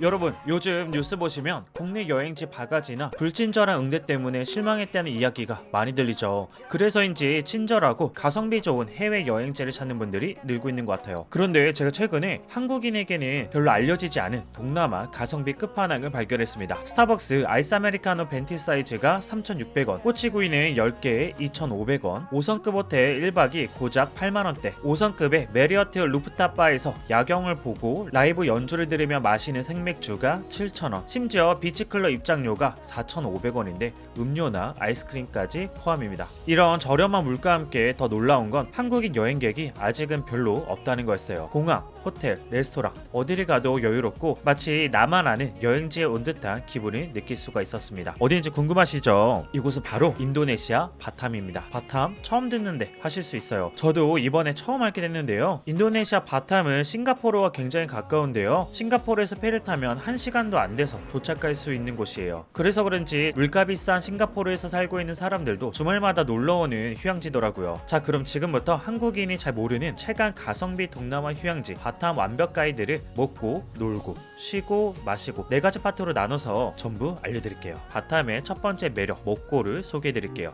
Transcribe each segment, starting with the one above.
여러분 요즘 뉴스 보시면 국내 여행지 바가지나 불친절한 응대 때문에 실망했다는 이야기가 많이 들리죠. 그래서인지 친절하고 가성비 좋은 해외 여행지를 찾는 분들이 늘고 있는 것 같아요. 그런데 제가 최근에 한국인에게는 별로 알려지지 않은 동남아 가성비 끝판왕을 발견했습니다. 스타벅스 아이스 아메리카노 벤티 사이즈가 3,600원, 꼬치구이는 10개에 2,500원, 5성급 호텔 1박이 고작 8만원대, 5성급의 메리어트 루프탑 바에서 야경을 보고 라이브 연주를 들으며 마시는 생 맥주가 7,000원, 심지어 비치클럽 입장료가 4,500원인데 음료나 아이스크림까지 포함입니다. 이런 저렴한 물가와 함께 더 놀라운 건 한국인 여행객이 아직은 별로 없다는 거였어요. 공항, 호텔, 레스토랑 어디를 가도 여유롭고 마치 나만 아는 여행지에 온 듯한 기분을 느낄 수가 있었습니다. 어디인지 궁금하시죠? 이곳은 바로 인도네시아 바탐입니다. 바탐 처음 듣는데 하실 수 있어요. 저도 이번에 처음 알게 됐는데요. 인도네시아 바탐은 싱가포르와 굉장히 가까운데요. 싱가포르에서 배를 타면 1시간도 안 돼서 도착할 수 있는 곳이에요. 그래서 그런지 물가 비싼 싱가포르에서 살고 있는 사람들도 주말마다 놀러오는 휴양지더라고요. 자 그럼 지금부터 한국인이 잘 모르는 최강 가성비 동남아 휴양지 바탐 완벽 가이드를 먹고 놀고 쉬고 마시고 네 가지 파트로 나눠서 전부 알려드릴게요. 바탐의 첫 번째 매력 먹고를 소개해드릴게요.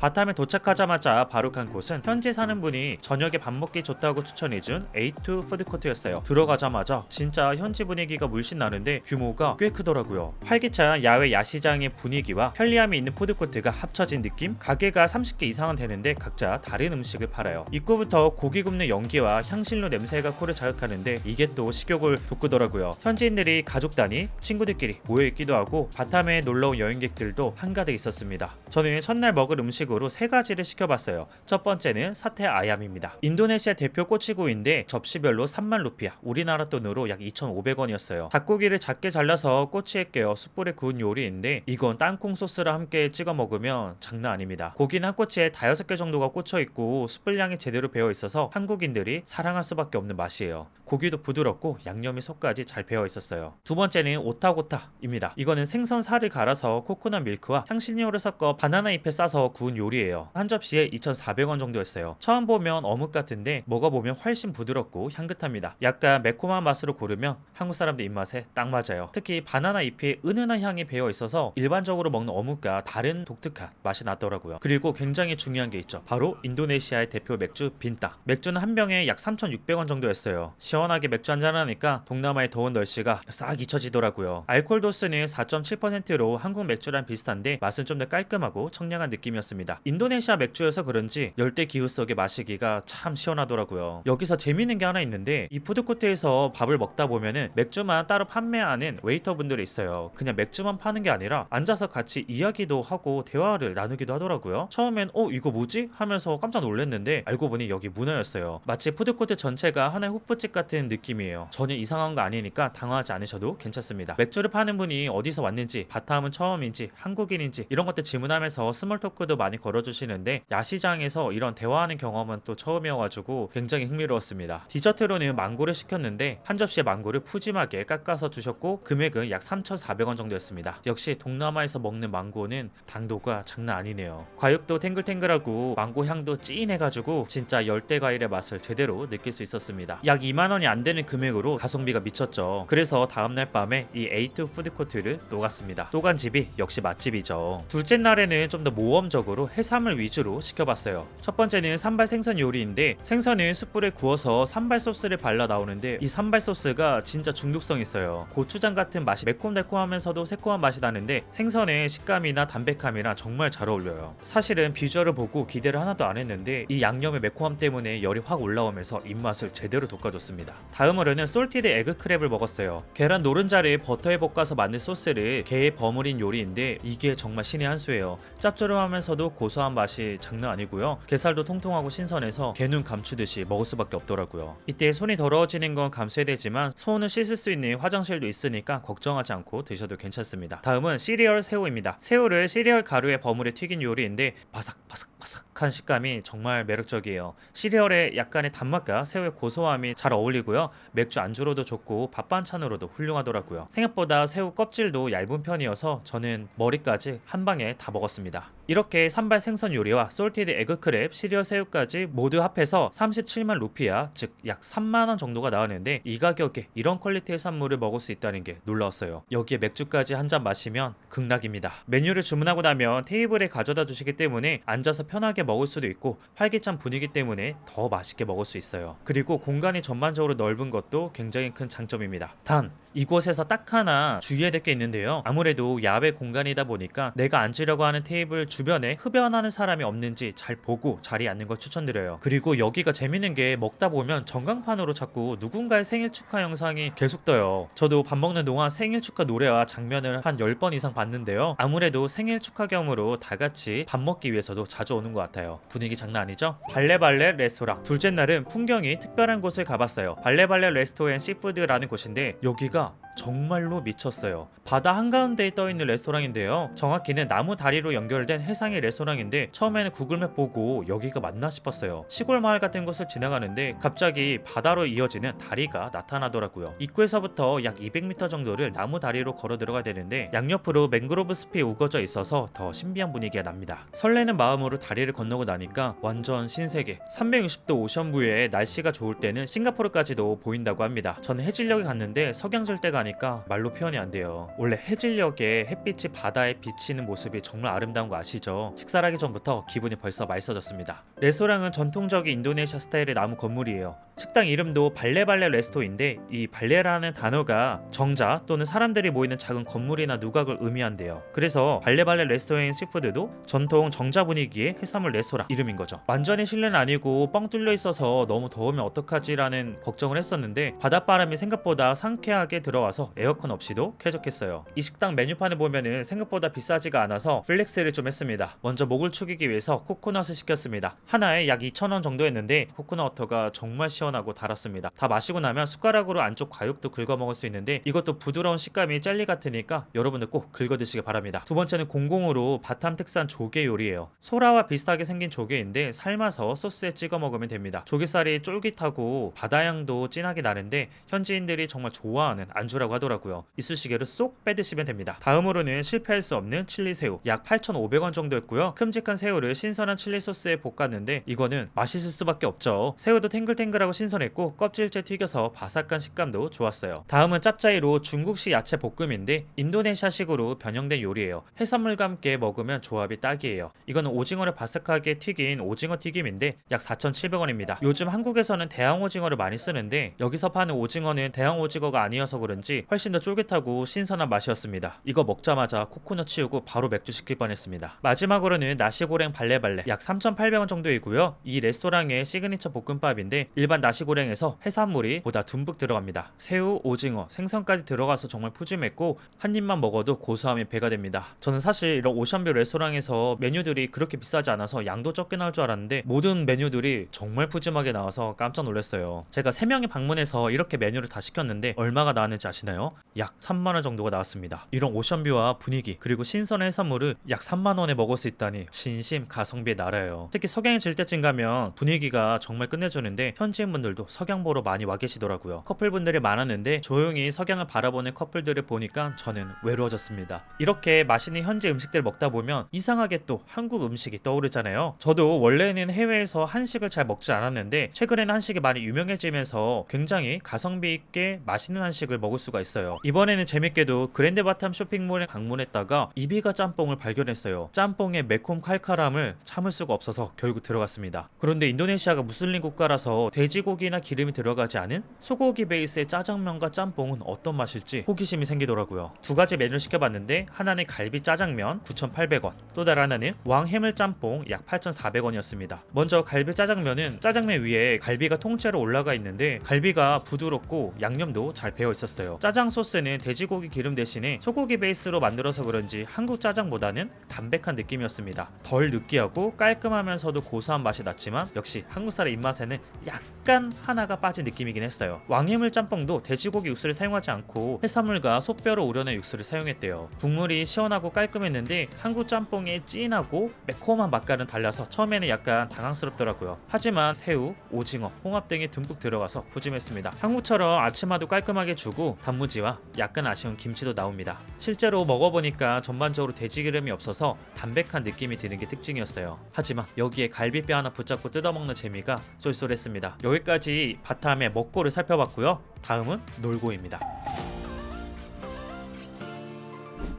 바탐에 도착하자마자 바로 간 곳은 현지 사는 분이 저녁에 밥 먹기 좋다고 추천해준 A2 푸드코트였어요. 들어가자마자 진짜 현지 분위기가 물씬 나는데 규모가 꽤 크더라고요. 활기찬 야외 야시장의 분위기와 편리함이 있는 푸드코트가 합쳐진 느낌? 가게가 30개 이상은 되는데 각자 다른 음식을 팔아요. 입구부터 고기 굽는 연기와 향신료 냄새가 코를 자극하는데 이게 또 식욕을 돋구더라고요. 현지인들이 가족 단위, 친구들끼리 모여 있기도 하고 바탐에 놀러온 여행객들도 한가득 있었습니다. 저는 첫날 먹을 음식 으로 세 가지를 시켜봤어요. 첫 번째는 사태 아얌입니다. 인도네시아 대표 꼬치구이인데 접시별로 3만 루피아, 우리나라 돈으로 약 2,500원이었어요. 닭고기를 작게 잘라서 꼬치에 깨어 숯불에 구운 요리인데 이건 땅콩 소스랑 함께 찍어 먹으면 장난 아닙니다. 고기는 한 꼬치에 다여섯 개 정도가 꽂혀 있고 숯불향이 제대로 배어 있어서 한국인들이 사랑할 수밖에 없는 맛이에요. 고기도 부드럽고 양념이 속까지 잘 배어 있었어요. 두 번째는 오타고타입니다. 이거는 생선 살을 갈아서 코코넛 밀크와 향신료를 섞어 바나나 잎에 싸서 구운 요리예요. 한 접시에 2,400원 정도였어요. 처음 보면 어묵 같은데 먹어보면 훨씬 부드럽고 향긋합니다. 약간 매콤한 맛으로 고르면 한국 사람들 입맛에 딱 맞아요. 특히 바나나 잎에 은은한 향이 배어 있어서 일반적으로 먹는 어묵과 다른 독특한 맛이 나더라고요. 그리고 굉장히 중요한 게 있죠. 바로 인도네시아의 대표 맥주 빈따. 맥주는 한 병에 약 3,600원 정도였어요. 시원하게 맥주 한잔 하니까 동남아의 더운 날씨가 싹 잊혀지더라고요. 알코올 도수는 4.7%로 한국 맥주랑 비슷한데 맛은 좀 더 깔끔하고 청량한 느낌이었습니다. 인도네시아 맥주여서 그런지 열대 기후 속에 마시기가 참 시원하더라고요. 여기서 재밌는 게 하나 있는데 이 푸드코트에서 밥을 먹다 보면은 맥주만 따로 판매하는 웨이터분들이 있어요. 그냥 맥주만 파는 게 아니라 앉아서 같이 이야기도 하고 대화를 나누기도 하더라고요. 처음엔 어 이거 뭐지? 하면서 깜짝 놀랐는데 알고 보니 여기 문어였어요. 마치 푸드코트 전체가 하나의 호프집 같은 느낌이에요. 전혀 이상한 거 아니니까 당황하지 않으셔도 괜찮습니다. 맥주를 파는 분이 어디서 왔는지, 바탐은 처음인지, 한국인인지 이런 것들 질문하면서 스몰 토크도 많이 걸어주시는데 야시장에서 이런 대화하는 경험은 또 처음이어가지고 굉장히 흥미로웠습니다. 디저트로는 망고를 시켰는데 한 접시에 망고를 푸짐하게 깎아서 주셨고 금액은 약 3,400원 정도였습니다. 역시 동남아에서 먹는 망고는 당도가 장난 아니네요. 과육도 탱글탱글하고 망고 향도 찐해가지고 진짜 열대 과일의 맛을 제대로 느낄 수 있었습니다. 약 2만 원이 안 되는 금액으로 가성비가 미쳤죠. 그래서 다음날 밤에 이 A2 푸드코트를 녹았습니다. 녹은 집이 역시 맛집이죠. 둘째 날에는 좀 더 모험적으로 해산물 위주로 시켜봤어요. 첫 번째는 산발 생선 요리인데 생선은 숯불에 구워서 산발 소스를 발라 나오는데 이 산발 소스가 진짜 중독성 있어요. 고추장 같은 맛이 매콤달콤하면서도 새콤한 맛이 나는데 생선의 식감이나 담백함이랑 정말 잘 어울려요. 사실은 비주얼을 보고 기대를 하나도 안 했는데 이 양념의 매콤함 때문에 열이 확 올라오면서 입맛을 제대로 돋궈줬습니다. 다음으로는 솔티드 에그 크랩을 먹었어요. 계란 노른자를 버터에 볶아서 만든 소스를 게에 버무린 요리인데 이게 정말 신의 한 수예요. 짭조름하면서도 고소한 맛이 장난 아니고요. 게살도 통통하고 신선해서 게눈 감추듯이 먹을 수밖에 없더라고요. 이때 손이 더러워지는 건 감수해야 되지만 손을 씻을 수 있는 화장실도 있으니까 걱정하지 않고 드셔도 괜찮습니다. 다음은 시리얼 새우입니다. 새우를 시리얼 가루에 버무려 튀긴 요리인데 바삭바삭바삭 한 식감이 정말 매력적이에요. 시리얼의 약간의 단맛과 새우의 고소함이 잘 어울리고요. 맥주 안주로도 좋고 밥 반찬으로도 훌륭하더라고요. 생각보다 새우 껍질도 얇은 편이어서 저는 머리까지 한 방에 다 먹었습니다. 이렇게 산발 생선 요리와 솔티드 에그크랩, 시리얼 새우까지 모두 합해서 37만 루피아, 즉 약 3만 원 정도가 나왔는데 이 가격에 이런 퀄리티의 산물을 먹을 수 있다는 게 놀라웠어요. 여기에 맥주까지 한 잔 마시면 극락입니다. 메뉴를 주문하고 나면 테이블에 가져다 주시기 때문에 앉아서 편하게 먹을 수도 있고 활기찬 분위기 때문에 더 맛있게 먹을 수 있어요. 그리고 공간이 전반적으로 넓은 것도 굉장히 큰 장점입니다. 단 이곳에서 딱 하나 주의해야 될 게 있는데요. 아무래도 야외 공간이다 보니까 내가 앉으려고 하는 테이블 주변에 흡연하는 사람이 없는지 잘 보고 자리에 앉는 걸 추천드려요. 그리고 여기가 재밌는 게 먹다 보면 전광판으로 자꾸 누군가의 생일 축하 영상이 계속 떠요. 저도 밥 먹는 동안 생일 축하 노래와 장면을 한 10번 이상 봤는데요. 아무래도 생일 축하 겸으로 다 같이 밥 먹기 위해서도 자주 오는 것 같아요. 분위기 장난 아니죠? 발레발레 레스토랑. 둘째 날은 풍경이 특별한 곳을 가봤어요. 발레발레 레스토랑 시푸드라는 곳인데 여기가 정말로 미쳤어요. 바다 한가운데에 떠 있는 레스토랑인데요. 정확히는 나무 다리로 연결된 해상의 레스토랑인데 처음에는 구글맵 보고 여기가 맞나 싶었어요. 시골 마을 같은 곳을 지나가는데 갑자기 바다로 이어지는 다리가 나타나더라고요. 입구에서부터 약 200m 정도를 나무 다리로 걸어 들어가야 되는데 양옆으로 맹그로브 숲이 우거져 있어서 더 신비한 분위기가 납니다. 설레는 마음으로 다리를 건너고 나니까 완전 신세계. 360도 오션뷰에 날씨가 좋을 때는 싱가포르까지도 보인다고 합니다. 저는 해질녘에 갔는데 석양절 때 가니 까 말로 표현이 안 돼요. 원래 해질녘에 햇빛이 바다에 비치는 모습이 정말 아름다운 거 아시죠? 식사를 하기 전부터 기분이 벌써 맛있어졌습니다. 레스토랑은 전통적인 인도네시아 스타일의 나무 건물이에요. 식당 이름도 발레발레 레스토인데 이 발레라는 단어가 정자 또는 사람들이 모이는 작은 건물이나 누각을 의미한대요. 그래서 발레발레 레스토인 시푸드도 전통 정자 분위기의 해산물 레스토랑 이름인 거죠. 완전히 실내는 아니고 뻥 뚫려 있어서 너무 더우면 어떡하지라는 걱정을 했었는데 바닷바람이 생각보다 상쾌하게 들어와 서 에어컨 없이도 쾌적했어요. 이 식당 메뉴판을 보면은 생각보다 비싸지가 않아서 플렉스를 좀 했습니다. 먼저 목을 축이기 위해서 코코넛을 시켰습니다. 하나에 약 2,000원 정도 했는데 코코넛 워터가 정말 시원하고 달았습니다. 다 마시고 나면 숟가락으로 안쪽 과육도 긁어 먹을 수 있는데 이것도 부드러운 식감이 젤리 같으니까 여러분들 꼭 긁어 드시기 바랍니다. 두 번째는 공공으로 바탐 특산 조개 요리예요. 소라와 비슷하게 생긴 조개인데 삶아서 소스에 찍어 먹으면 됩니다. 조개살이 쫄깃하고 바다향도 진하게 나는데 현지인들이 정말 좋아하는 안주 라고 하더라고요. 이쑤시개로 쏙 빼드시면 됩니다. 다음으로는 실패할 수 없는 칠리 새우 약 8,500원 정도였고요. 큼직한 새우를 신선한 칠리 소스에 볶았는데 이거는 맛있을 수밖에 없죠. 새우도 탱글탱글하고 신선했고 껍질째 튀겨서 바삭한 식감도 좋았어요. 다음은 짭짜이로 중국식 야채 볶음인데 인도네시아식으로 변형된 요리예요. 해산물과 함께 먹으면 조합이 딱이에요. 이거는 오징어를 바삭하게 튀긴 오징어 튀김인데 약 4,700원입니다. 요즘 한국에서는 대왕 오징어를 많이 쓰는데 여기서 파는 오징어는 대왕 오징어가 아니어서 그런지 훨씬 더 쫄깃하고 신선한 맛이었습니다. 이거 먹자마자 코코넛 치우고 바로 맥주 시킬 뻔했습니다. 마지막으로는 나시고랭 발레발레 약 3,800원 정도이고요. 이 레스토랑의 시그니처 볶음밥인데 일반 나시고랭에서 해산물이 보다 듬뿍 들어갑니다. 새우, 오징어, 생선까지 들어가서 정말 푸짐했고 한 입만 먹어도 고소함이 배가 됩니다. 저는 사실 이런 오션뷰 레스토랑에서 메뉴들이 그렇게 비싸지 않아서 양도 적게 나올 줄 알았는데 모든 메뉴들이 정말 푸짐하게 나와서 깜짝 놀랐어요. 제가 3명이 방문해서 이렇게 메뉴를 다 시켰는데 얼마가 나왔는지 아시 나요? 약 3만 원 정도가 나왔습니다. 이런 오션뷰와 분위기 그리고 신선한 해산물을 약 3만 원에 먹을 수 있다니 진심 가성비의 나라예요. 특히 석양이 질 때쯤 가면 분위기가 정말 끝내주는데 현지인분들도 석양 보러 많이 와 계시더라고요. 커플분들이 많았는데 조용히 석양을 바라보는 커플들을 보니까 저는 외로워졌습니다. 이렇게 맛있는 현지 음식들 먹다 보면 이상하게 또 한국 음식이 떠오르잖아요. 저도 원래는 해외에서 한식을 잘 먹지 않았는데 최근에는 한식이 많이 유명해지면서 굉장히 가성비 있게 맛있는 한식을 먹을 수가 있어요. 이번에는 재밌게도 그랜드 바탐 쇼핑몰에 방문했다가 이비가 짬뽕을 발견했어요. 짬뽕의 매콤 칼칼함을 참을 수가 없어서 결국 들어갔습니다. 그런데 인도네시아가 무슬림 국가라서 돼지고기나 기름이 들어가지 않은 소고기 베이스의 짜장면과 짬뽕은 어떤 맛일지 호기심이 생기더라고요. 두 가지 메뉴를 시켜봤는데 하나는 갈비 짜장면 9,800원, 또 다른 하나는 왕 해물 짬뽕 약 8,400원이었습니다. 먼저 갈비 짜장면은 짜장면 위에 갈비가 통째로 올라가 있는데 갈비가 부드럽고 양념도 잘 배어 있었어요. 짜장 소스는 돼지고기 기름 대신에 소고기 베이스로 만들어서 그런지 한국 짜장보다는 담백한 느낌이었습니다. 덜 느끼하고 깔끔하면서도 고소한 맛이 났지만 역시 한국 사람 입맛에는 약간 하나가 빠진 느낌이긴 했어요. 왕해물 짬뽕도 돼지고기 육수를 사용하지 않고 해산물과 소뼈로 우려낸 육수를 사용했대요. 국물이 시원하고 깔끔했는데 한국 짬뽕의 진하고 매콤한 맛과는 달라서 처음에는 약간 당황스럽더라고요. 하지만 새우, 오징어, 홍합 등이 듬뿍 들어가서 푸짐했습니다. 한국처럼 아침마도 깔끔하게 주고 단무지와 약간 아쉬운 김치도 나옵니다. 실제로 먹어보니까 전반적으로 돼지 기름이 없어서 담백한 느낌이 드는 게 특징이었어요. 하지만 여기에 갈비뼈 하나 붙잡고 뜯어먹는 재미가 쏠쏠했습니다. 여기까지 바탐의 먹고를 살펴봤고요. 다음은 놀고입니다.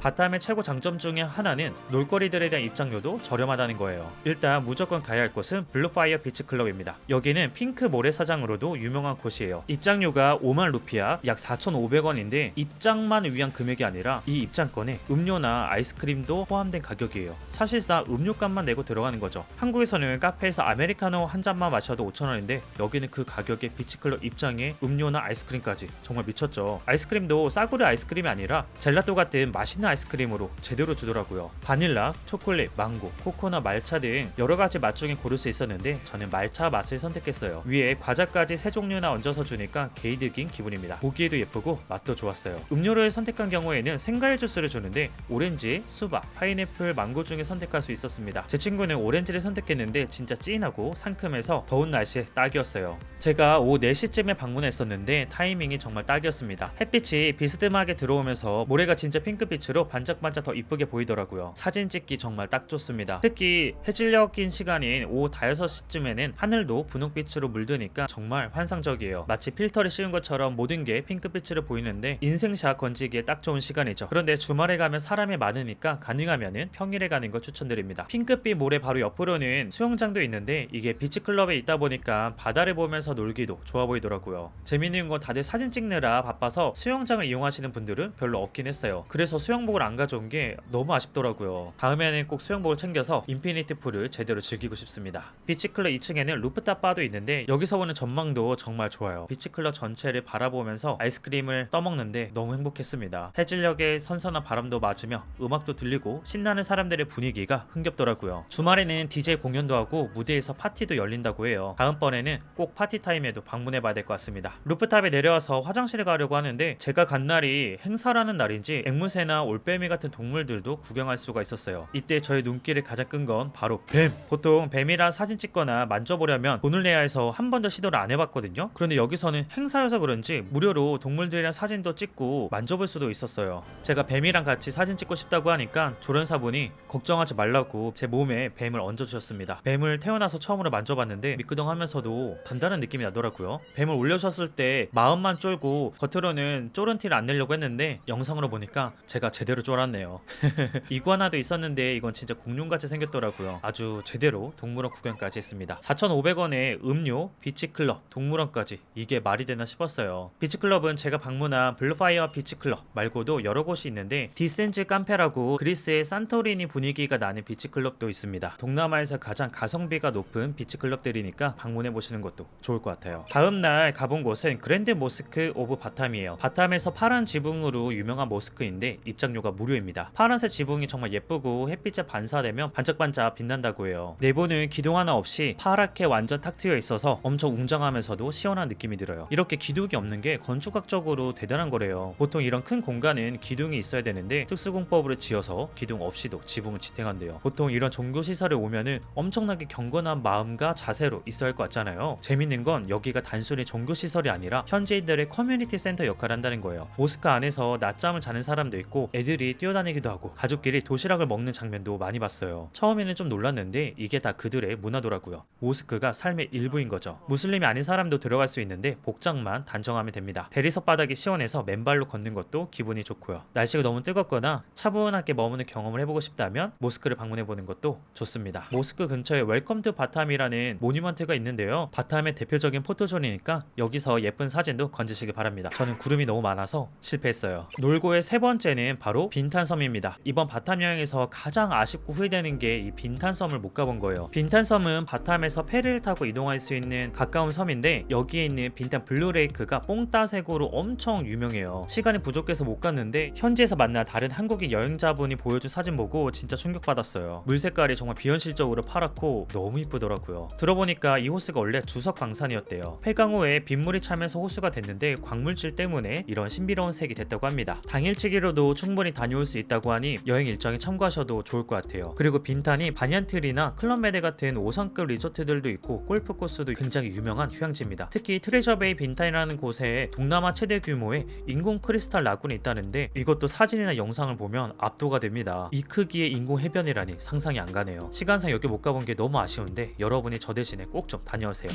바탐의 최고 장점 중에 하나는 놀거리들에 대한 입장료도 저렴하다는 거예요. 일단 무조건 가야 할 곳은 블루파이어 비치 클럽입니다. 여기는 핑크 모래사장으로도 유명한 곳이에요. 입장료가 5만 루피아, 약 4,500원인데 입장만 위한 금액이 아니라 이 입장권에 음료나 아이스크림도 포함된 가격이에요. 사실상 음료값만 내고 들어가는 거죠. 한국에서는 카페에서 아메리카노 한 잔만 마셔도 5,000원인데 여기는 그 가격에 비치클럽 입장에 음료나 아이스크림까지 정말 미쳤죠. 아이스크림도 싸구려 아이스크림이 아니라 젤라또 같은 맛있는 아이스크림으로 제대로 주더라고요. 바닐라, 초콜릿, 망고, 코코넛, 말차 등 여러 가지 맛 중에 고를 수 있었는데 저는 말차 맛을 선택했어요. 위에 과자까지 세 종류나 얹어서 주니까 게이득인 기분입니다. 보기에도 예쁘고 맛도 좋았어요. 음료를 선택한 경우에는 생과일 주스를 주는데 오렌지, 수박, 파인애플, 망고 중에 선택할 수 있었습니다. 제 친구는 오렌지를 선택했는데 진짜 진하고 상큼해서 더운 날씨에 딱이었어요. 제가 오후 4시쯤에 방문했었는데 타이밍이 정말 딱이었습니다. 햇빛이 비스듬하게 들어오면서 모래가 진짜 핑크빛으로 반짝반짝 더 이쁘게 보이더라고요. 사진 찍기 정말 딱 좋습니다. 특히 해질녘인 시간인 오후 5시쯤에는 하늘도 분홍빛으로 물드니까 정말 환상적이에요. 마치 필터를 씌운 것처럼 모든 게 핑크빛으로 보이는데 인생샷 건지기에 딱 좋은 시간이죠. 그런데 주말에 가면 사람이 많으니까 가능하면은 평일에 가는 걸 추천드립니다. 핑크빛 모래 바로 옆으로는 수영장도 있는데 이게 비치클럽에 있다 보니까 바다를 보면서 놀기도 좋아 보이더라고요. 재밌는 건 다들 사진 찍느라 바빠서 수영장을 이용하시는 분들은 별로 없긴 했어요. 그래서 수영복 을 안 가져온 게 너무 아쉽더라고요. 다음에는 꼭 수영복을 챙겨서 인피니티 풀을 제대로 즐기고 싶습니다. 비치클럽 2층에는 루프탑 바도 있는데 여기서 보는 전망도 정말 좋아요. 비치클럽 전체를 바라보면서 아이스크림을 떠먹는데 너무 행복했습니다. 해질녘에 선선한 바람도 맞으며 음악도 들리고 신나는 사람들의 분위기가 흥겹더라고요. 주말에는 DJ 공연도 하고 무대에서 파티도 열린다고 해요. 다음번에는 꼭 파티 타임에도 방문해 봐야 될 것 같습니다. 루프탑에 내려와서 화장실에 가려고 하는데 제가 간 날이 행사라는 날인지 앵무새나 올빼미 같은 동물들도 구경할 수가 있었어요. 이때 저의 눈길을 가장 끈 건 바로 뱀. 보통 뱀이랑 사진 찍거나 만져보려면 돈을 내야 해서 한 번도 시도를 안 해봤거든요. 그런데 여기서는 행사여서 그런지 무료로 동물들이랑 사진도 찍고 만져볼 수도 있었어요. 제가 뱀이랑 같이 사진 찍고 싶다고 하니까 조련사분이 걱정하지 말라고 제 몸에 뱀을 얹어주셨습니다. 뱀을 태어나서 처음으로 만져봤는데 미끄덩하면서도 단단한 느낌이 나더라고요. 뱀을 올려주셨을 때 마음만 쫄고 겉으로는 쫄은 티를 안 내려고 했는데 영상으로 보니까 제가 제대로 쫄았네요. 이구아나도 있었는데 이건 진짜 공룡같이 생겼더라고요. 아주 제대로 동물원 구경까지 했습니다. 4,500원에 음료, 비치클럽, 동물원까지 이게 말이 되나 싶었어요. 비치클럽은 제가 방문한 블루파이어 비치클럽 말고도 여러 곳이 있는데 디센즈 깜페라고 그리스의 산토리니 분위기가 나는 비치클럽도 있습니다. 동남아에서 가장 가성비가 높은 비치클럽들이니까 방문해 보시는 것도 좋을 것 같아요. 다음 날 가본 곳은 그랜드 모스크 오브 바탐이에요. 바탐에서 파란 지붕으로 유명한 모스크인데 입장 료가 무료입니다. 파란색 지붕이 정말 예쁘고 햇빛에 반사되면 반짝반짝 빛난다고 해요. 내부는 기둥 하나 없이 파랗게 완전 탁 트여 있어서 엄청 웅장하면서도 시원한 느낌이 들어요. 이렇게 기둥이 없는 게 건축학적으로 대단한 거래요. 보통 이런 큰 공간은 기둥이 있어야 되는데 특수공법으로 지어서 기둥 없이도 지붕을 지탱한대요. 보통 이런 종교 시설에 오면은 엄청나게 경건한 마음과 자세로 있어야 할 것 같잖아요. 재밌는 건 여기가 단순히 종교 시설이 아니라 현지인들의 커뮤니티 센터 역할을 한다는 거예요. 모스크 안에서 낮잠을 자는 사람도 있고 애들이 뛰어다니기도 하고 가족끼리 도시락을 먹는 장면도 많이 봤어요. 처음에는 좀 놀랐는데 이게 다 그들의 문화더라고요. 모스크가 삶의 일부인 거죠. 무슬림이 아닌 사람도 들어갈 수 있는데 복장만 단정하면 됩니다. 대리석 바닥이 시원해서 맨발로 걷는 것도 기분이 좋고요. 날씨가 너무 뜨겁거나 차분하게 머무는 경험을 해보고 싶다면 모스크를 방문해 보는 것도 좋습니다. 모스크 근처에 웰컴 투 바탐이라는 모뉴먼트가 있는데요. 바탐의 대표적인 포토존이니까 여기서 예쁜 사진도 건지시길 바랍니다. 저는 구름이 너무 많아서 실패했어요. 놀고의 세 번째는 바로 바로 빈탄섬입니다. 이번 바탐 여행에서 가장 아쉽고 후회되는 게 이 빈탄섬을 못 가본 거예요. 빈탄섬은 바탐에서 페리를 타고 이동할 수 있는 가까운 섬인데 여기에 있는 빈탄 블루레이크가 뽕따색으로 엄청 유명해요. 시간이 부족해서 못 갔는데 현지에서 만난 다른 한국인 여행자분이 보여준 사진 보고 진짜 충격받았어요. 물 색깔이 정말 비현실적으로 파랗고 너무 이쁘더라고요. 들어보니까 이 호수가 원래 주석 광산이었대요. 폐강 후에 빗물이 차면서 호수가 됐는데 광물질 때문에 이런 신비로운 색이 됐다고 합니다. 당일치기로도 충분히 다녀올 수 있다고 하니 여행 일정에 참고하셔도 좋을 것 같아요. 그리고 빈탄이 바니안트리나 클럽메드 같은 5성급 리조트들도 있고 골프 코스도 굉장히 유명한 휴양지입니다. 특히 트레저베이 빈탄이라는 곳에 동남아 최대 규모의 인공 크리스탈 라군이 있다는데 이것도 사진이나 영상을 보면 압도가 됩니다. 이 크기의 인공 해변이라니 상상이 안 가네요. 시간상 여기 못 가본 게 너무 아쉬운데 여러분이 저 대신에 꼭 좀 다녀오세요.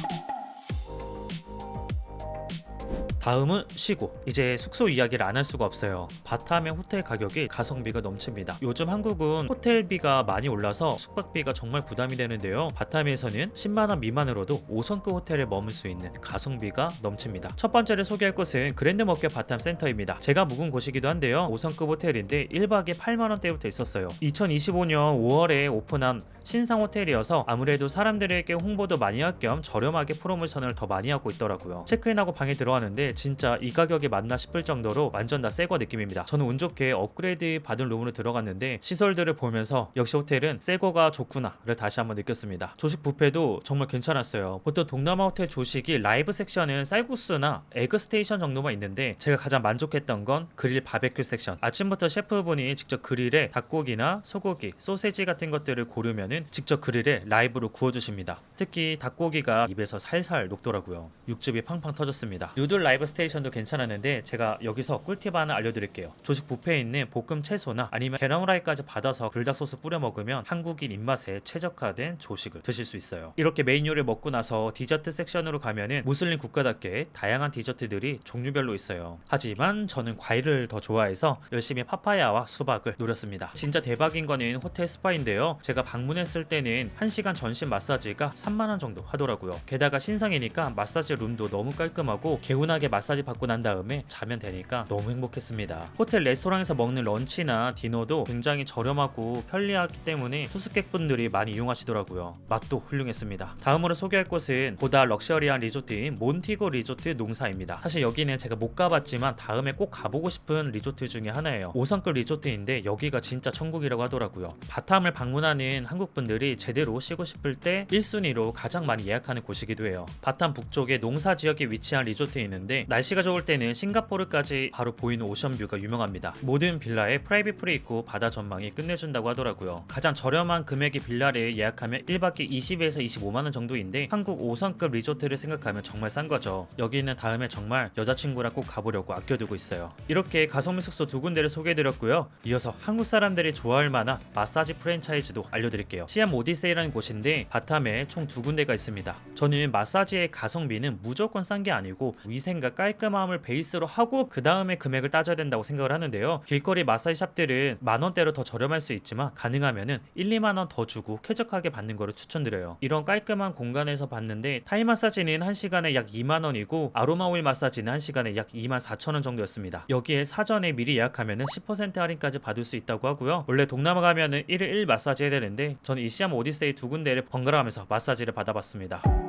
다음은 시고. 이제 숙소 이야기를 안 할 수가 없어요. 바탐의 호텔 가격이 가성비가 넘칩니다. 요즘 한국은 호텔비가 많이 올라서 숙박비가 정말 부담이 되는데요. 바탐에서는 10만원 미만으로도 5성급 호텔에 머물 수 있는 가성비가 넘칩니다. 첫 번째로 소개할 곳은 그랜드 머켓 바탐 센터입니다. 제가 묵은 곳이기도 한데요. 5성급 호텔인데 1박에 8만원대부터 있었어요. 2025년 5월에 오픈한 신상 호텔이어서 아무래도 사람들에게 홍보도 많이 할 겸 저렴하게 프로모션을 더 많이 하고 있더라고요. 체크인하고 방에 들어왔는데 진짜 이 가격에 맞나 싶을 정도로 완전 다 새거 느낌입니다. 저는 운 좋게 업그레이드 받은 룸으로 들어갔는데 시설들을 보면서 역시 호텔은 새거가 좋구나를 다시 한번 느꼈습니다. 조식 뷔페도 정말 괜찮았어요. 보통 동남아 호텔 조식이 라이브 섹션은 쌀국수나 에그 스테이션 정도만 있는데 제가 가장 만족했던 건 그릴 바베큐 섹션. 아침부터 셰프분이 직접 그릴에 닭고기나 소고기, 소세지 같은 것들을 고르면 은 직접 그릴에 라이브로 구워주십니다. 특히 닭고기가 입에서 살살 녹더라고요. 육즙이 팡팡 터졌습니다. 누들 라이브 스테이션도 괜찮았는데 제가 여기서 꿀팁 하나 알려드릴게요. 조식 뷔페에 있는 볶음 채소나 아니면 계란 후라이까지 받아서 불닭 소스 뿌려 먹으면 한국인 입맛에 최적화된 조식을 드실 수 있어요. 이렇게 메인 요리를 먹고 나서 디저트 섹션으로 가면은 무슬림 국가답게 다양한 디저트들이 종류별로 있어요. 하지만 저는 과일을 더 좋아해서 열심히 파파야와 수박을 노렸습니다. 진짜 대박인 거는 호텔 스파인데요. 제가 방문했을 때는 1시간 전신 마사지가 3만 원 정도 하더라고요. 게다가 신상이니까 마사지 룸도 너무 깔끔하고 개운하게 마사지 받고 난 다음에 자면 되니까 너무 행복했습니다. 호텔 레스토랑에서 먹는 런치나 디너도 굉장히 저렴하고 편리하기 때문에 투숙객분들이 많이 이용하시더라고요. 맛도 훌륭했습니다. 다음으로 소개할 곳은 보다 럭셔리한 리조트인 몬티고 리조트 농사입니다. 사실 여기는 제가 못 가봤지만 다음에 꼭 가보고 싶은 리조트 중에 하나예요. 5성급 리조트인데 여기가 진짜 천국이라고 하더라고요. 바탐을 방문하는 한국 분들이 제대로 쉬고 싶을 때 1순위로 가장 많이 예약하는 곳이기도 해요. 바탐 북쪽에 농사 지역에 위치한 리조트에 있는데 날씨가 좋을 때는 싱가포르까지 바로 보이는 오션뷰가 유명합니다. 모든 빌라에 프라이빗 풀이 있고 바다 전망이 끝내준다고 하더라고요. 가장 저렴한 금액의 빌라를 예약하면 1박에 20에서 25만 원 정도인데 한국 5성급 리조트를 생각하면 정말 싼 거죠. 여기는 다음에 정말 여자친구랑 꼭 가보려고 아껴두고 있어요. 이렇게 가성비 숙소 두 군데를 소개해드렸고요. 이어서 한국 사람들이 좋아할 만한 마사지 프랜차이즈도 알려드릴게요. 시암 오디세이라는 곳인데 바탐에 총 두 군데가 있습니다. 저는 마사지의 가성비는 무조건 싼 게 아니고 위생과 깔끔함을 베이스로 하고 그 다음에 금액을 따져야 된다고 생각을 하는데요. 길거리 마사지 샵들은 만 원대로 더 저렴할 수 있지만 가능하면은 1, 2만 원 더 주고 쾌적하게 받는 거를 추천드려요. 이런 깔끔한 공간에서 받는데 타이 마사지는 1시간에 약 2만 원이고 아로마 오일 마사지는 1시간에 약 2만 4천 원 정도였습니다. 여기에 사전에 미리 예약하면은 10% 할인까지 받을 수 있다고 하고요. 원래 동남아 가면은 1일 1 마사지 해야 되는데 저는 이 시암 오디세이 두 군데를 번갈아가면서 마사지를 받아봤습니다.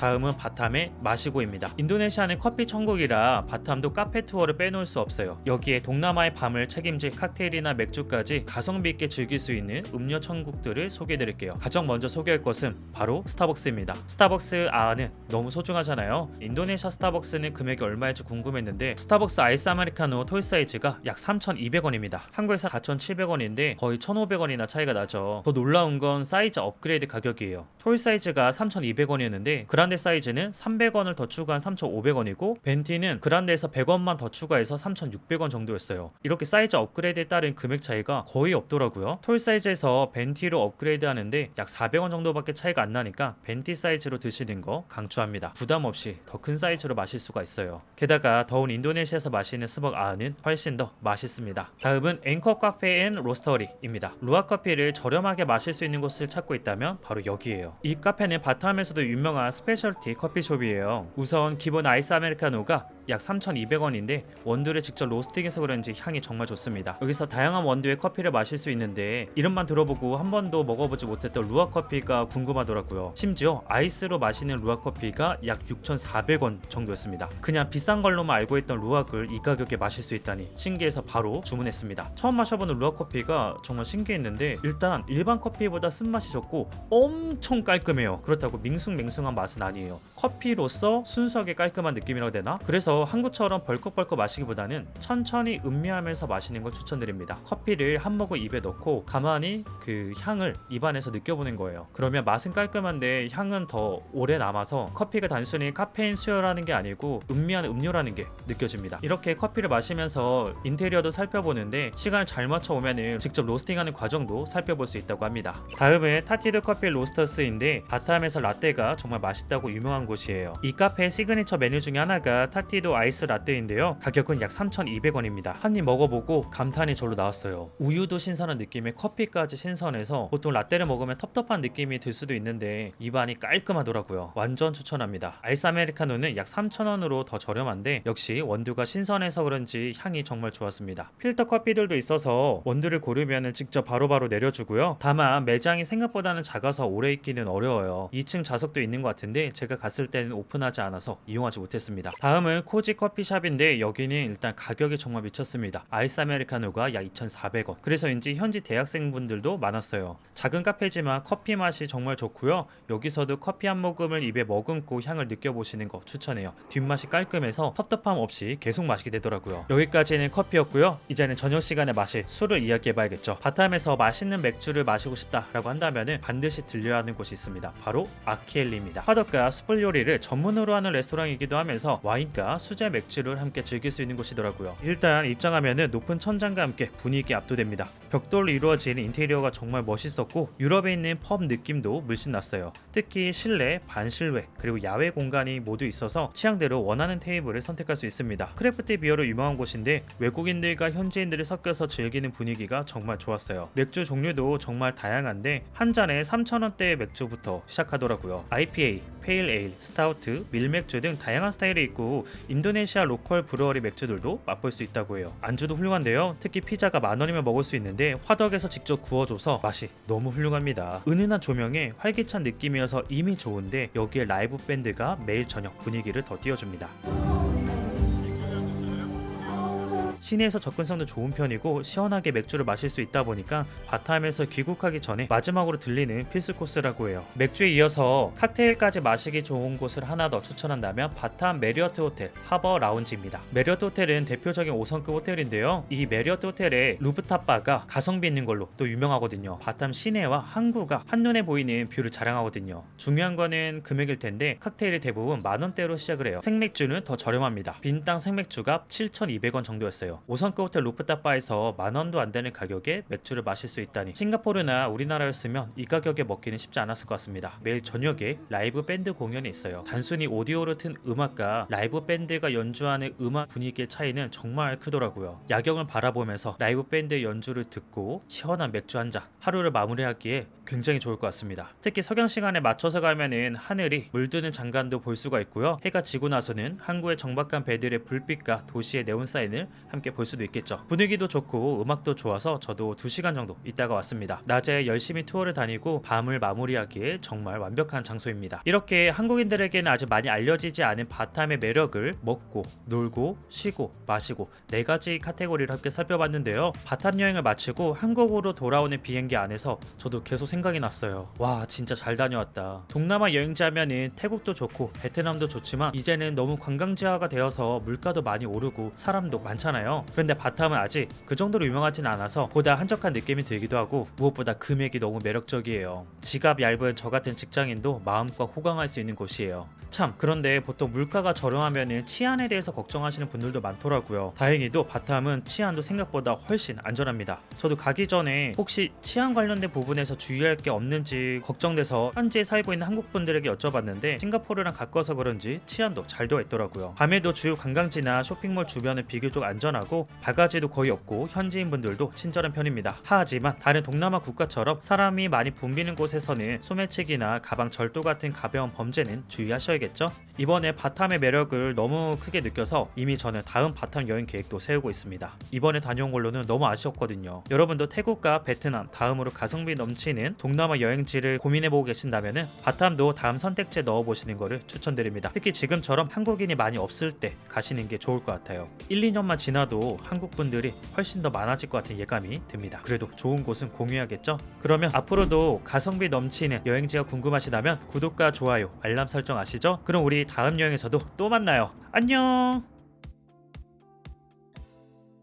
다음은 바탐의 마시고입니다. 인도네시아는 커피 천국이라 바탐도 카페 투어를 빼놓을 수 없어요. 여기에 동남아의 밤을 책임질 칵테일이나 맥주까지 가성비 있게 즐길 수 있는 음료 천국들을 소개해드릴게요. 가장 먼저 소개할 것은 바로 스타벅스입니다. 스타벅스 아는 너무 소중하잖아요. 인도네시아 스타벅스는 금액이 얼마일지 궁금했는데 스타벅스 아이스 아메리카노 톨 사이즈가 약 3,200원입니다. 한국에서 4,700원인데 거의 1,500원이나 차이가 나죠. 더 놀라운 건 사이즈 업그레이드 가격이에요. 톨 사이즈가 3,200원이었는데 그란 데 사이즈는 300원을 더 추가한 3,500원이고 벤티는 그란데에서 100원만 더 추가해서 3,600원 정도였어요. 이렇게 사이즈 업그레이드에 따른 금액 차이가 거의 없더라고요. 톨 사이즈에서 벤티로 업그레이드 하는데 약 400원 정도밖에 차이가 안 나니까 벤티 사이즈로 드시는 거 강추합니다. 부담 없이 더 큰 사이즈로 마실 수가 있어요. 게다가 더운 인도네시아에서 마시는 스벅 아은은 훨씬 더 맛있습니다. 다음은 앵커 카페 앤 로스터리입니다. 루아 커피를 저렴하게 마실 수 있는 곳을 찾고 있다면 바로 여기에요. 이 카페는 바탐에서도 유명한 스페셜 티 커피숍이에요. 우선 기본 아이스 아메리카노가 약 3,200원인데 원두를 직접 로스팅해서 그런지 향이 정말 좋습니다. 여기서 다양한 원두의 커피를 마실 수 있는데 이름만 들어보고 한 번도 먹어보지 못했던 루아 커피가 궁금하더라고요. 심지어 아이스로 마시는 루아 커피가 약 6,400원 정도였습니다. 그냥 비싼 걸로만 알고 있던 루아를 이 가격에 마실 수 있다니 신기해서 바로 주문했습니다. 처음 마셔보는 루아 커피가 정말 신기했는데 일단 일반 커피보다 쓴맛이 적고 엄청 깔끔해요. 그렇다고 밍숭맹숭한 맛은 아니에요. 커피로서 순수하게 깔끔한 느낌이라고 되나? 그래서 한국처럼 벌컥벌컥 마시기보다는 천천히 음미하면서 마시는 걸 추천드립니다. 커피를 한 모금 입에 넣고 가만히 그 향을 입안에서 느껴보는 거예요. 그러면 맛은 깔끔한데 향은 더 오래 남아서 커피가 단순히 카페인 수요라는 게 아니고 음미한 음료라는 게 느껴집니다. 이렇게 커피를 마시면서 인테리어도 살펴보는데 시간을 잘 맞춰 오면은 직접 로스팅하는 과정도 살펴볼 수 있다고 합니다. 다음은 타티드 커피 로스터스인데 바타임에서 라떼가 정말 맛있다고 유명한 곳이에요. 이 카페의 시그니처 메뉴 중에 하나가 타티드 아이스 라떼인데요. 가격은 약 3,200원입니다. 한 입 먹어보고 감탄이 절로 나왔어요. 우유도 신선한 느낌에 커피까지 신선해서 보통 라떼를 먹으면 텁텁한 느낌이 들 수도 있는데 입안이 깔끔하더라고요. 완전 추천합니다. 아이스 아메리카노는 약 3,000원으로 더 저렴한데 역시 원두가 신선해서 그런지 향이 정말 좋았습니다. 필터 커피들도 있어서 원두를 고르면 직접 바로바로 내려주고요. 다만 매장이 생각보다는 작아서 오래 있기는 어려워요. 2층 좌석도 있는 것 같은데 제가 갔을 때는 오픈하지 않아서 이용하지 못했습니다. 다음은 코지 커피샵인데 여기는 일단 가격이 정말 미쳤습니다. 아이스 아메리카노가 약 2,400원. 그래서인지 현지 대학생분들도 많았어요. 작은 카페지만 커피 맛이 정말 좋고요. 여기서도 커피 한 모금을 입에 머금고 향을 느껴보시는 거 추천해요. 뒷맛이 깔끔해서 텁텁함 없이 계속 마시게 되더라고요. 여기까지는 커피였고요. 이제는 저녁 시간에 마실 술을 이야기해봐야겠죠. 바텀에서 맛있는 맥주를 마시고 싶다라고 한다면은 반드시 들려야 하는 곳이 있습니다. 바로 아키엘리입니다. 화덕과 숯불 요리를 전문으로 하는 레스토랑이기도 하면서 와인과 수제 맥주를 함께 즐길 수 있는 곳이더라고요. 일단 입장하면은 높은 천장과 함께 분위기 압도됩니다. 벽돌로 이루어진 인테리어가 정말 멋있었고 유럽에 있는 펍 느낌도 물씬 났어요. 특히 실내, 반실외 그리고 야외 공간이 모두 있어서 취향대로 원하는 테이블을 선택할 수 있습니다. 크래프트 비어로 유명한 곳인데 외국인들과 현지인들이 섞여서 즐기는 분위기가 정말 좋았어요. 맥주 종류도 정말 다양한데 한 잔에 3,000원대의 맥주부터 시작하더라고요. IPA, 페일 에일, 스타우트, 밀맥주 등 다양한 스타일이 있고 인도네시아 로컬 브루어리 맥주들도 맛볼 수 있다고 해요. 안주도 훌륭한데요. 특히 피자가 만 원이면 먹을 수 있는데 화덕에서 직접 구워줘서 맛이 너무 훌륭합니다. 은은한 조명에 활기찬 느낌이어서 이미 좋은데 여기에 라이브 밴드가 매일 저녁 분위기를 더 띄워줍니다. 시내에서 접근성도 좋은 편이고 시원하게 맥주를 마실 수 있다 보니까 바타임에서 귀국하기 전에 마지막으로 들리는 필수 코스라고 해요. 맥주에 이어서 칵테일까지 마시기 좋은 곳을 하나 더 추천한다면 바타임 메리어트 호텔 하버 라운지입니다. 메리어트 호텔은 대표적인 5성급 호텔인데요. 이 메리어트 호텔의 루프탑 바가 가성비 있는 걸로 또 유명하거든요. 바타임 시내와 항구가 한눈에 보이는 뷰를 자랑하거든요. 중요한 거는 금액일 텐데 칵테일이 대부분 만 원대로 시작을 해요. 생맥주는 더 저렴합니다. 빈땅 생맥주가 7,200원 정도였어요. 5성급 호텔 루프탑 바에서 만 원도 안 되는 가격에 맥주를 마실 수 있다니 싱가포르나 우리나라였으면 이 가격에 먹기는 쉽지 않았을 것 같습니다. 매일 저녁에 라이브 밴드 공연이 있어요. 단순히 오디오로 튼 음악과 라이브 밴드가 연주하는 음악 분위기의 차이는 정말 크더라고요. 야경을 바라보면서 라이브 밴드 연주를 듣고 시원한 맥주 한 잔 하루를 마무리하기에 굉장히 좋을 것 같습니다. 특히 석양 시간에 맞춰서 가면은 하늘이 물드는 장관도 볼 수가 있고요. 해가 지고 나서는 항구의 정박한 배들의 불빛과 도시의 네온 사인을 함께 볼 수도 있겠죠. 분위기도 좋고 음악도 좋아서 저도 2시간 정도 있다가 왔습니다. 낮에 열심히 투어를 다니고 밤을 마무리하기에 정말 완벽한 장소입니다. 이렇게 한국인들에게는 아직 많이 알려지지 않은 바탐의 매력을 먹고 놀고 쉬고 마시고 네 가지 카테고리를 함께 살펴봤는데요. 바탐 여행을 마치고 한국으로 돌아오는 비행기 안에서 저도 계속 생각 이 났어요. 와 진짜 잘 다녀왔다. 동남아 여행자면은 태국도 좋고 베트남도 좋지만 이제는 너무 관광지화가 되어서 물가도 많이 오르고 사람도 많잖아요. 그런데 바탐은 아직 그 정도로 유명하진 않아서 보다 한적한 느낌이 들기도 하고 무엇보다 금액이 너무 매력적이에요. 지갑 얇은 저 같은 직장인도 마음껏 호강할 수 있는 곳이에요. 참 그런데 보통 물가가 저렴하면은 치안에 대해서 걱정하시는 분들도 많더라고요. 다행히도 바탐은 치안도 생각보다 훨씬 안전합니다. 저도 가기 전에 혹시 치안 관련된 부분에서 주의할 문제될 게 없는지 걱정돼서 현지에 살고 있는 한국 분들에게 여쭤봤는데 싱가포르랑 가까워서 그런지 치안도 잘 되어 있더라고요. 밤에도 주요 관광지나 쇼핑몰 주변은 비교적 안전하고 바가지도 거의 없고 현지인 분들도 친절한 편입니다. 하지만 다른 동남아 국가처럼 사람이 많이 붐비는 곳에서는 소매치기나 가방 절도 같은 가벼운 범죄는 주의하셔야겠죠. 이번에 바탐의 매력을 너무 크게 느껴서 이미 저는 다음 바탐 여행 계획도 세우고 있습니다. 이번에 다녀온 걸로는 너무 아쉬웠거든요. 여러분도 태국과 베트남 다음으로 가성비 넘치 는 동남아 여행지를 고민해보고 계신다면 바탐도 다음 선택지에 넣어보시는 것을 추천드립니다. 특히 지금처럼 한국인이 많이 없을 때 가시는 게 좋을 것 같아요. 1, 2년만 지나도 한국 분들이 훨씬 더 많아질 것 같은 예감이 듭니다. 그래도 좋은 곳은 공유하겠죠? 그러면 앞으로도 가성비 넘치는 여행지가 궁금하시다면 구독과 좋아요, 알람 설정 아시죠? 그럼 우리 다음 여행에서도 또 만나요. 안녕!